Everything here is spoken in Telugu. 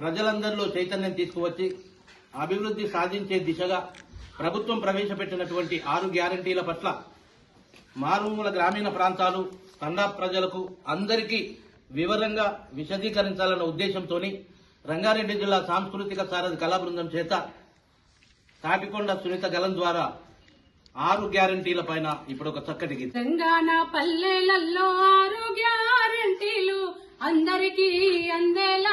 ప్రజలందరిలో చైతన్యం తీసుకువచ్చి అభివృద్ధి సాధించే దిశగా ప్రభుత్వం ప్రవేశపెట్టినటువంటి ఆరు గ్యారంటీల పట్ల మారుమూల గ్రామీణ ప్రాంతాలు తండా ప్రజలకు అందరికీ వివరంగా విశదీకరించాలన్న ఉద్దేశంతో రంగారెడ్డి జిల్లా సాంస్కృతిక సారథి కళా బృందం చేత తాటికొండ సునీత గలం ద్వారా ఆరు గ్యారంటీల పైన ఇప్పుడు ఒక చక్కటి తెలంగాణ పల్లెలలో ఆరు గ్యారంటీలు అందరికీ అందేలా